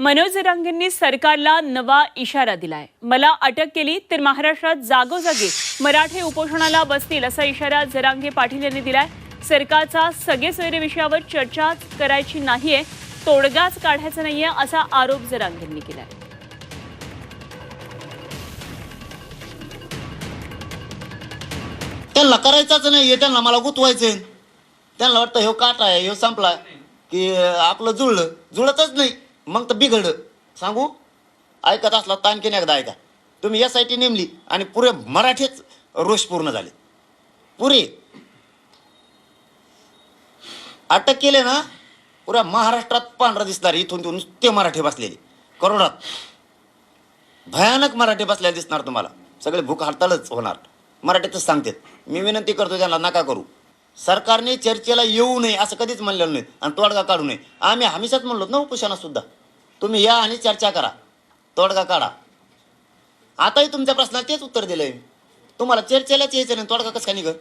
मनोज जरांगेंनी सरकारला नवा इशारा दिलाय. मला अटक केली तर महाराष्ट्रात जागोजागी मराठे उपोषणाला बसतील असा इशारा जरांगे पाटील यांनी दिलाय. सरकारचा सगळे सोयरे विषयावर चर्चा करायची नाहीये तोडगाच काढायचा नाहीये असा आरोप जरांगेंनी केलाय. त्यांना करायचाच नाही त्यांना मला गुतवायचंय. त्यांना वाटतं ह्यो काटा आहे ह्यो संपला की आपलं जुळलं. जुळतच नाही. मग तर बिघडलं सांगू? ऐकत असला तर आणखीन एकदा ऐका. तुम्ही एस आय टी नेमली आणि पुरे मराठीच रोष पूर्ण झाले. पुरे. अटक केले ना पुऱ्या महाराष्ट्रात पांढरा दिसणार इथून तिथून नुसते मराठी बसलेले. करोडात भयानक मराठी बसलेले दिसणार तुम्हाला. सगळे भूक हडतालच होणार. मराठीतच सांगतात मी विनंती करतो त्यांना नका करू. सरकारने चर्चेला येऊ नये असं कधीच म्हणलेलं नाही. आणि तोडगा काढू नये. आम्ही हमेशाच म्हणलो ना उपोषणात सुद्धा. तुम्ही या आणि चर्चा करा. तोडगा काढा. आताही तुमच्या प्रश्नाला तेच उत्तर दिलंय. तुम्हाला चर्चेलाच यायचं नाही तोडगा कसं काय निघत